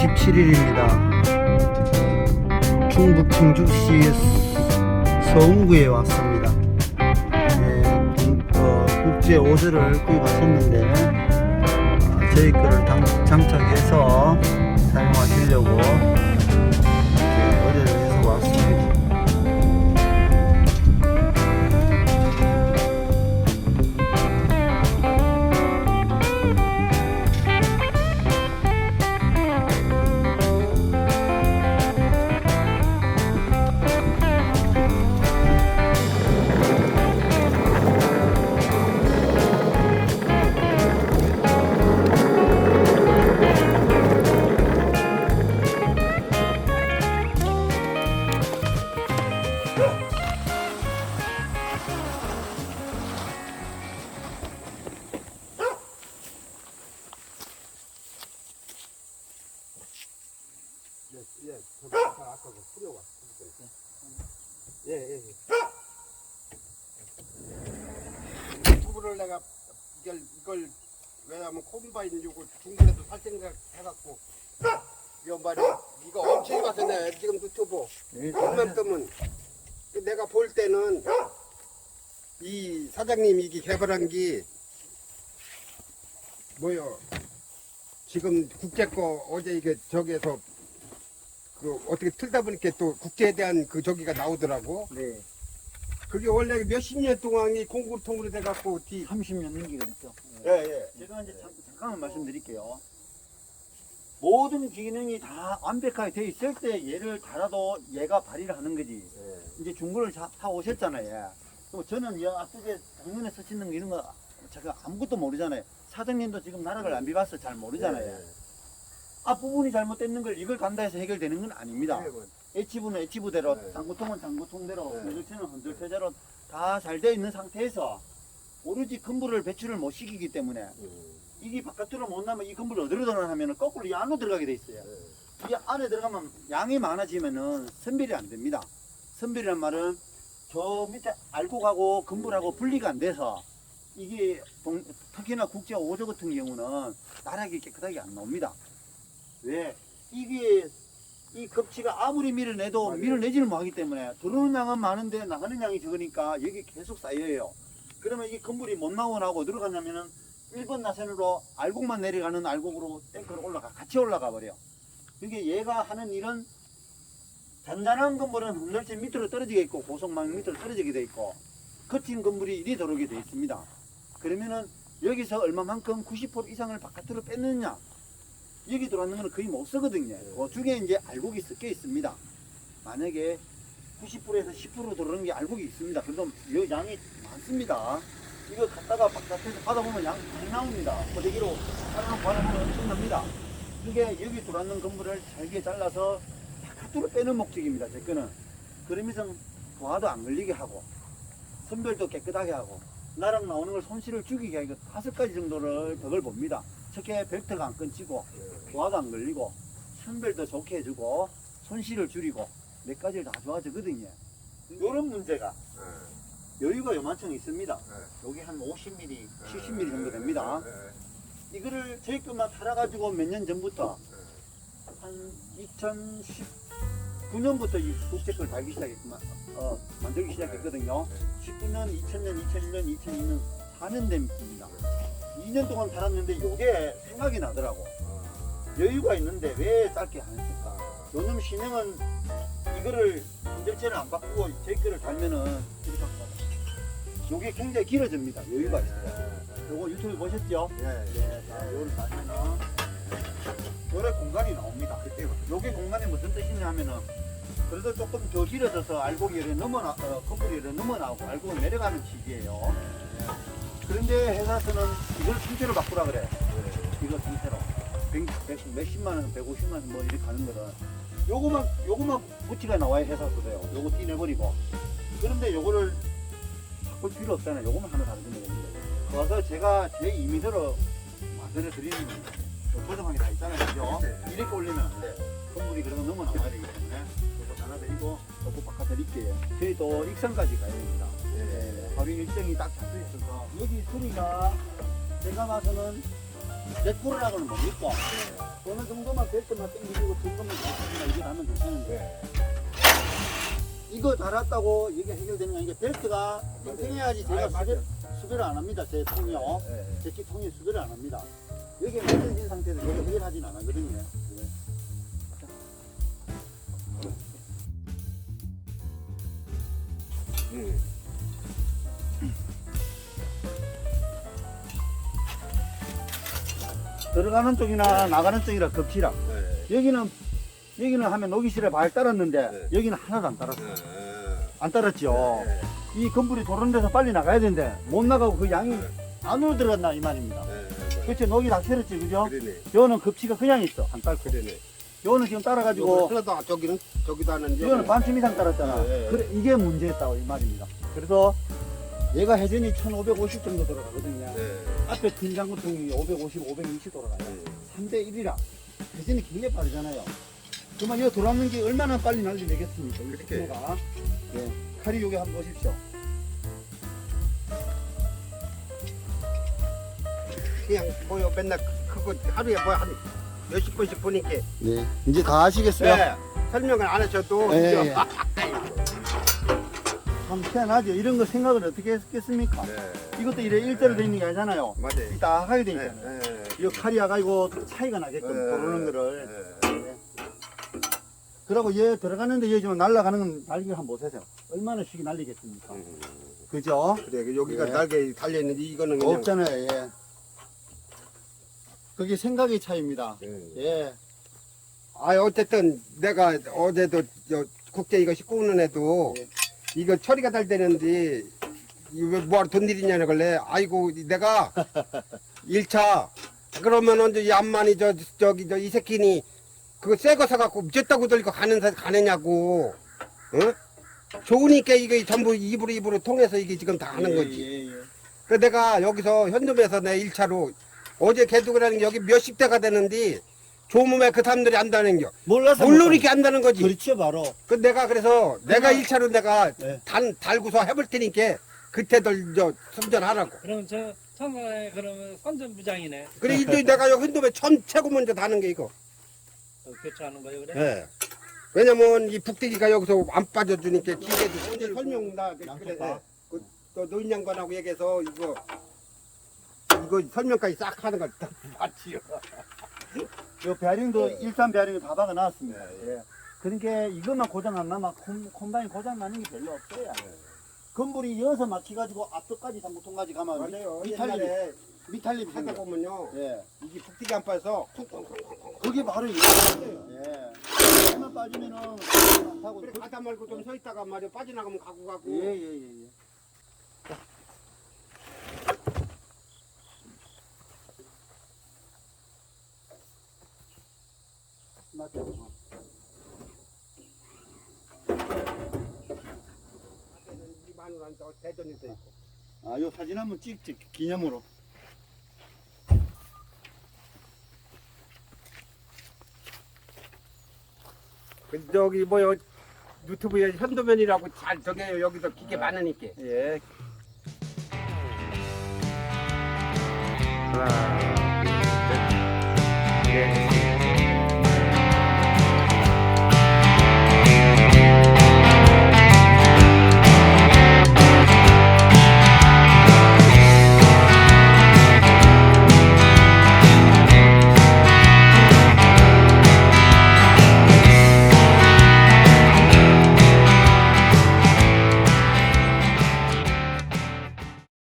9월 27일입니다. 충북 청주시 서운구에 왔습니다. 네, 음, 어, 국제 오즈를 구입하셨는데 어, 저희 거를 당- 장착해서 사용하시려고 예, 예, 예. 두부를 내가 이걸 이걸 왜냐면 콤바인 요거 중국에도 살 생각 해갖고 말이야. 이거 엄청 가서네 지금 유튜브. 보면 뜨면. 그 내가 볼 때는 이 사장님이 이게 개발한 게 뭐요? 지금 국제 거 어제 이게 저기에서 그 어떻게 틀다 보니까 또 국제에 대한 그 저기가 나오더라고. 네, 그게 원래 몇십 년 동안 이 공구통으로 돼갖고 뒤. 30년 넘게 그랬죠. 예, 예. 제가 이제 잠, 잠깐만 말씀드릴게요. 모든 기능이 다 완벽하게 돼 있을 때 얘를 달아도 얘가 발휘를 하는 거지. 이제 중고를 사, 사 오셨잖아요. 그럼 저는 이 앞쪽에 작년에 쓰시는 거 이런 거 제가 아무것도 모르잖아요. 사장님도 지금 나락을 안 비봐서 잘 모르잖아요. 앞부분이 잘못됐는 걸 이걸 간다 해서 해결되는 건 아닙니다. H부는 H부대로, 네. 장구통은 장구통대로, 네. 흔들체는 흔들체대로 다 잘 되어 있는 상태에서 오로지 근부를 배출을 못 시키기 때문에 이게 바깥으로 못 나면 이 근부를 어디로 들어가면 거꾸로 이 안으로 들어가게 돼 있어요. 이 안에 들어가면 양이 많아지면은 선별이 안 됩니다. 선별이란 말은 저 밑에 알고 가고 근부라고 분리가 안 돼서 이게 동- 특히나 국제 5조 같은 경우는 나락이 깨끗하게 안 나옵니다. 왜? 이게 이 급치가 아무리 밀어내도 맞아요. 밀어내지를 못하기 때문에 들어오는 양은 많은데 나가는 양이 적으니까 여기 계속 쌓여요. 그러면 이 건물이 못 나오나고 어디로 가냐면은 1번 나선으로 알곡만 내려가는 알곡으로 탱크로 올라가 같이 올라가 버려. 그게 얘가 하는 일은 잔잔한 건물은 흔들체 밑으로 떨어지게 있고 고속망 밑으로 떨어지게 돼 있고 거친 건물이 이리 들어오게 돼 있습니다. 그러면은 여기서 얼마만큼 90% 이상을 바깥으로 뺐느냐 여기 들어왔는 거는 거의 못 쓰거든요. 그 중에 이제 알곡이 섞여 있습니다. 만약에 90%에서 10% 들어오는 게 알곡이 있습니다. 그래도 여 양이 많습니다. 이거 갖다가 바깥에서 받아보면 양 많이 나옵니다. 포대기로 사람 받아보면 엄청납니다. 이게 여기 들어왔는 건물을 잘게 잘라서 바깥으로 빼는 목적입니다. 제 거는. 그러면서 도화도 안 걸리게 하고 선별도 깨끗하게 하고 나랑 나오는 걸 손실을 줄이게 하고 다섯 가지 정도를 덕을 봅니다. 첫째 벨트가 안 끊지고 도화도 안 걸리고 선별도 좋게 해주고 손실을 줄이고 몇 가지를 다 좋아지거든요. 이런 문제가 여유가 요만큼 있습니다. 여기 한 50mm, 70mm 정도 됩니다. 이거를 저희 것만 팔아가지고 몇 년 전부터 한 2019년부터 이 국제 걸 달기 시작했구만, 어, 만들기 시작했거든요. 19년, 2000년, 2001년, 2002년 4년 됩니다. 2년 동안 달았는데 이게 생각이 나더라고. 여유가 있는데 왜 짧게 안 했을까? 요즘 신형은 이거를 흔들체를 안 바꾸고 제 거를 달면은 이렇게 바꿔. 요게 굉장히 길어집니다. 여유가 있어요. 요거 유튜브 보셨죠? 네, 자, 요를 달면은 요래 공간이 나옵니다. 요게 공간이 무슨 뜻이냐 하면은 그래도 조금 더 길어져서 알곡이 이렇게 넘어나, 어, 건물이 이렇게 넘어나오고 알곡은 내려가는 식이에요. 그런데 회사에서는 이걸 통째로 바꾸라 그래. 이거 통째로. 100, 100, 몇십만 원, 150만 원 뭐 이렇게 가는 거는 요거만, 요거만 부티가 나와야 회사에서도요. 요거 띠내버리고. 그런데 요거를 바꿀 필요 없잖아요. 요거만 하나 다르면 됩니다. 그래서 제가 제 임의대로 만들어 드리는 조정하게 다 있잖아요. 그죠? 이렇게 올리면 안 돼. 건물이 그러면 넘어 나와야 되기 때문에 요거 하나 드리고 요거 바꿔 드릴게요. 저희도 익산까지 가야 됩니다. 네, 하루 일정이 딱 잡혀 있어서 여기 소리가 제가 봐서는 100%라고는 못 믿고 어느 정도만 벨트만 당기고 등급만 잡으면 이게 나면 괜찮은데 네. 이거 달았다고 이게 해결되는 게 아니라 벨트가 팽팽해야지 제가. 수별, 수별을 안 합니다. 제 통이요. 네. 제키 통이 수별을 안 합니다. 여기 매달린 상태에서 이거 해결하진 않거든요. 네. 음. 들어가는 쪽이나 나가는 쪽이라 겹치라. 네. 여기는 여기는 하면 녹이실에 발 따랐는데 네. 여기는 하나도 안 따랐어. 네. 안 따랐죠. 네. 이 건물이 도는 데서 빨리 나가야 되는데 못 나가고 그 양이 네. 안으로 들어갔나 이 말입니다. 네. 그렇죠. 녹이 다 새렸지, 그죠? 그러네. 요는 겹치가 그냥 있어. 안 딸고. 그러네. 요는 지금 따라가지고 하나도 저기는 저기도 하는데. 이거는 반쯤 이상 따랐잖아. 네, 네. 그래, 이게 문제였다고 이 말입니다. 그래서 얘가 회전이 1550 정도 들어가거든요. 네. 앞에 큰 장구통이 550, 520 돌아가요. 네. 3대 1이라 회전이 굉장히 빠르잖아요. 그러면 이거 돌아오는 게 얼마나 빨리 날리겠습니까? 이 그렇게. 속도가. 예. 칼이 여기 한번 보십시오. 그냥 뭐요 맨날 그거 하루에 뭐한 몇십 번씩 보니까 네. 이제 다 아시겠어요? 네. 설명을 안 하셔도 예, 예. 참 희한하죠. 이런 거 생각을 어떻게 했겠습니까? 네. 이것도 이래 일대로 돼 있는 게 아니잖아요. 맞아요. 딱 하게 돼 네. 있잖아요. 네. 이거 칼이 와가지고 차이가 나게끔 네. 도르는 거를. 네. 네. 그리고 얘 들어가는데 얘 지금 날아가는 건 날개를 한번 보세요. 얼마나 쉽게 날리겠습니까? 음. 그죠? 그래 여기가 예. 날개 달려 있는데 이거는 그냥 없잖아요, 예. 그게 생각의 차이입니다. 예. 예. 아 어쨌든 내가 어제도 저 국제 이거 싣고 오는 애도 예. 이거 처리가 잘 되는데 이거 뭐하러 돈 들이냐는 걸래 아이고 내가 1차 그러면 언제 이 암만이 저 저기 저 이 새끼니 그거 새 거 사갖고 쨌다고 들고 가는 사 가느냐고 어? 좋으니까 이거 전부 입으로 입으로 통해서 이게 지금 다 하는 예, 거지 예, 예. 그 내가 여기서 현금에서 내 1차로 어제 개두그라는 게 여기 몇십 대가 되는데 조몸에 그 사람들이 안다는 게 몰라서 물놀이게 안다는 거지. 그렇죠, 바로. 그 내가 그래서 내가 1차로 내가 네. 단 달고서 해볼 테니까 그때들 저 선전하라고. 그럼 저 청가에 그러면 선전부장이네. 그래 이제 내가 여기 현금에 천 최고 먼저 다는 게 이거. 어, 교체하는 거요 그래? 예. 왜냐면 이 북대기가 여기서 안 빠져주니까 기계도 오늘 설명 나 그래. 양쪽다. 그, 또 노인 양반하고 얘기해서 이거 이거 설명까지 싹 하는 걸 맞지요. 요 베어링도 일산 베어링을 다 박아 놨습니다. 예. 그러니까 이것만 고장 안 나면 콤, 콤바인 고장 나는 게 별로 없어요. 건물이 이어서 막혀가지고 앞쪽까지 상부통까지 가면 맞아요. 옛날에 미탈립이 하다 생겨. 보면요 예. 이게 북대기 안 빠져서 그게 바로 이거예요. 예. 한번 빠지면은 안 타고. 그래 가다 말고 좀 서 있다가 말이야 빠져나가면 가고 가고. 예, 예, 예, 마누라한테 돼 있고. 아, 요 사진 한번 찍지 기념으로. 그 저기 뭐요 유튜브에 현도면이라고 잘 저게요 여기서 기계 많으니까. 예. 하나, 둘, 셋, 넷,